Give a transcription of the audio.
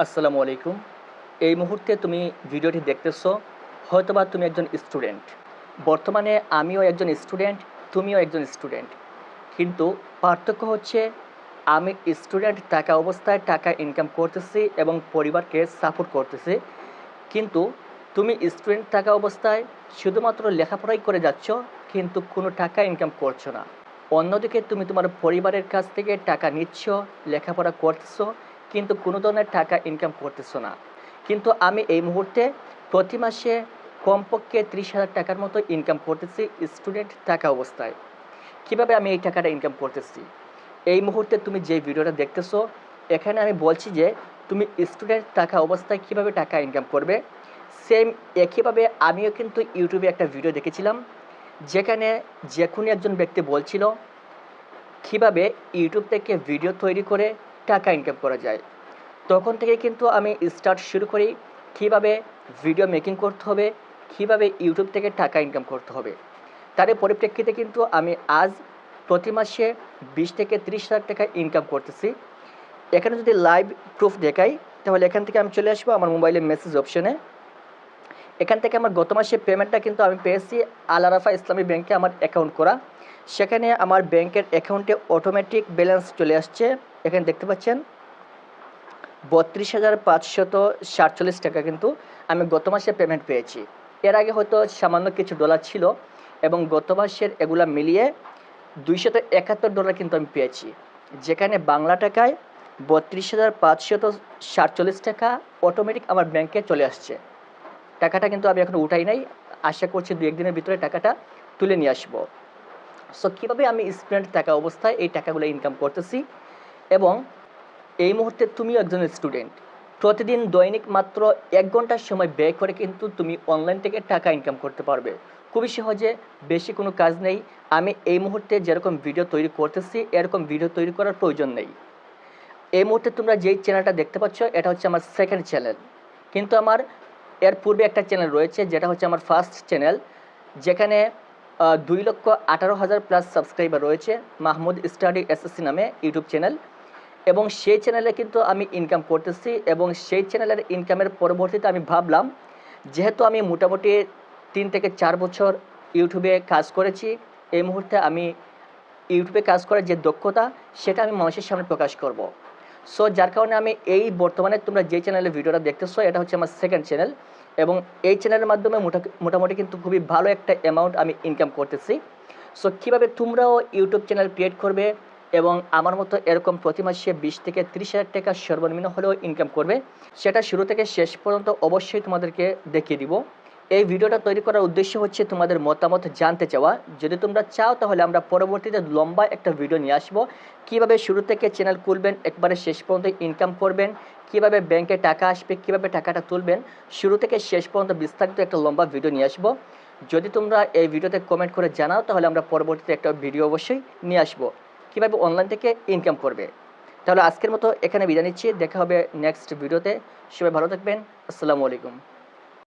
আসসালামু আলাইকুম। এই মুহূর্তে তুমি ভিডিওটি দেখতেছো, হয়তোবা তুমি একজন স্টুডেন্ট। বর্তমানে আমিও একজন স্টুডেন্ট, তুমিও একজন স্টুডেন্ট। কিন্তু পার্থক্য হচ্ছে, আমি স্টুডেন্ট থাকা অবস্থায় টাকা ইনকাম করতেছি এবং পরিবারকে সাপোর্ট করতেছি। কিন্তু তুমি স্টুডেন্ট থাকা অবস্থায় শুধুমাত্র লেখাপড়াই করে যাচ্ছ, কিন্তু কোনো টাকা ইনকাম করছ না। অন্যদিকে তুমি তোমার পরিবারের কাছ থেকে টাকা নিচ্ছ, লেখাপড়া করতেছো কিন্তু কোনো ধরনের টাকা ইনকাম করতেছো না। কিন্তু আমি এই মুহূর্তে প্রতি মাসে কমপক্ষে ত্রিশ হাজার টাকার মতো ইনকাম করতেছি স্টুডেন্ট থাকা অবস্থায়। কীভাবে আমি এই টাকাটা ইনকাম করতেছি? এই মুহূর্তে তুমি যে ভিডিওটা দেখতেছো, এখানে আমি বলছি যে তুমি স্টুডেন্ট থাকা অবস্থায় কীভাবে টাকা ইনকাম করবে? সেম একইভাবে আমিও কিন্তু ইউটিউবে একটা ভিডিও দেখেছিলাম, যেখানে যে কোনো একজন ব্যক্তি বলছিল, কীভাবে ইউটিউব থেকে ভিডিও তৈরি করে টাকা ইনকাম করা যায়। তখন থেকে কিন্তু আমি স্টার্ট শুরু করি কীভাবে ভিডিও মেকিং করতে হবে, কীভাবে ইউটিউব থেকে টাকা ইনকাম করতে হবে। তার পরিপ্রেক্ষিতে কিন্তু আমি আজ প্রতি মাসে বিশ থেকে ত্রিশ হাজার টাকা ইনকাম করতেছি। এখানে যদি লাইভ প্রুফ দেখাই, তাহলে এখান থেকে আমি চলে আসব আমার মোবাইলের মেসেজ অপশনে এখান থেকে আমার গত মাসে পেমেন্টটা কিন্তু আমি পেয়েছি আল আরাফা ইসলামী ব্যাংকে আমার অ্যাকাউন্ট করা। সেখানে আমার ব্যাংকের অ্যাকাউন্টে অটোমেটিক ব্যালেন্স চলে আসছে। এখানে দেখতে পাচ্ছেন, বত্রিশ হাজার পাঁচশত সাতচল্লিশ টাকা কিন্তু আমি গত মাসে পেমেন্ট পেয়েছি। এর আগে হয়তো সামান্য কিছু ডলার ছিল এবং গত মাসের এগুলা মিলিয়ে দুইশত একাত্তর ডলার কিন্তু আমি পেয়েছি। যেখানে বাংলা টাকায় বত্রিশ হাজার পাঁচশত সাতচল্লিশ টাকা অটোমেটিক আমার ব্যাংকে চলে আসছে। টাকাটা কিন্তু আমি এখন উঠাই নাই। আশা করছি দু একদিনের ভিতরে টাকাটা তুলে নিয়ে আসব। সো কীভাবে আমি স্টুডেন্ট থাকা অবস্থায় এই টাকাগুলো ইনকাম করতেছি? এবং এই মুহূর্তে তুমিও একজন স্টুডেন্ট প্রতিদিন দৈনিক মাত্র এক ঘণ্টার সময় ব্যয় করে কিন্তু তুমি অনলাইন থেকে টাকা ইনকাম করতে পারবে। খুবই সহজে, বেশি কোনো কাজ নেই। আমি এই মুহূর্তে যেরকম ভিডিও তৈরি করতেছি, এরকম ভিডিও তৈরি করার প্রয়োজন নেই। এই মুহূর্তে তোমরা যেই চ্যানেলটা দেখতে পাচ্ছ, এটা হচ্ছে আমার সেকেন্ড চ্যানেল কিন্তু আমার, এর পূর্বে একটা চ্যানেল রয়েছে, যেটা হচ্ছে আমার ফার্স্ট চ্যানেল যেখানে দুই লক্ষ আঠারো হাজার প্লাস সাবস্ক্রাইবার রয়েছে মাহমুদ স্টাডি এসএসসি নামে ইউটিউব চ্যানেল এবং সেই চ্যানেলে কিন্তু আমি ইনকাম করতেছি এবং সেই চ্যানেলের ইনকামের পরবর্তীতে আমি ভাবলাম, যেহেতু আমি মোটামুটি তিন থেকে চার বছর ইউটিউবে কাজ করেছি, এই মুহূর্তে আমি ইউটিউবে কাজ করার যে দক্ষতা, সেটা আমি মানুষের সামনে প্রকাশ করব। সো যার কারণে আমি এই বর্তমানে তোমরা যে চ্যানেলে ভিডিওটা দেখতেছো, এটা হচ্ছে আমার সেকেন্ড চ্যানেল এবং এই চ্যানেলের মাধ্যমে মোটা- মোটামুটি কিন্তু খুবই ভালো একটা অ্যামাউন্ট আমি ইনকাম করতেছি। সো কীভাবে তোমরাও ইউটিউব চ্যানেল ক্রিয়েট করবে এবং আমার মতো এরকম প্রতি মাসে বিশ থেকে ত্রিশ হাজার টাকা সর্বনিম্ন হলেও ইনকাম করবে, সেটা শুরু থেকে শেষ পর্যন্ত অবশ্যই তোমাদেরকে দেখিয়ে দিব। এই ভিডিওটা তৈরি করার উদ্দেশ্য হচ্ছে তোমাদের মতামত জানতে চাওয়া। যদি তোমরা চাও, তাহলে আমরা পরবর্তীতে লম্বা একটা ভিডিও নিয়ে আসব। কীভাবে শুরু থেকে চ্যানেল খুলবেন, একবারে শেষ পর্যন্ত ইনকাম করবেন, কীভাবে ব্যাংকে টাকা আসবে, কীভাবে টাকাটা তুলবেন, শুরু থেকে শেষ পর্যন্ত বিস্তারিত একটা লম্বা ভিডিও নিয়ে আসব। যদি তোমরা এই ভিডিওতে কমেন্ট করে জানাও, তাহলে আমরা পরবর্তীতে একটা ভিডিও অবশ্যই নিয়ে আসব। কীভাবে অনলাইন থেকে ইনকাম করবে। তাহলে আজকের মতো এখানে বিদায় নিচ্ছি। দেখা হবে নেক্সট ভিডিওতে। সবাই ভালো থাকবেন। আসসালামু আলাইকুম।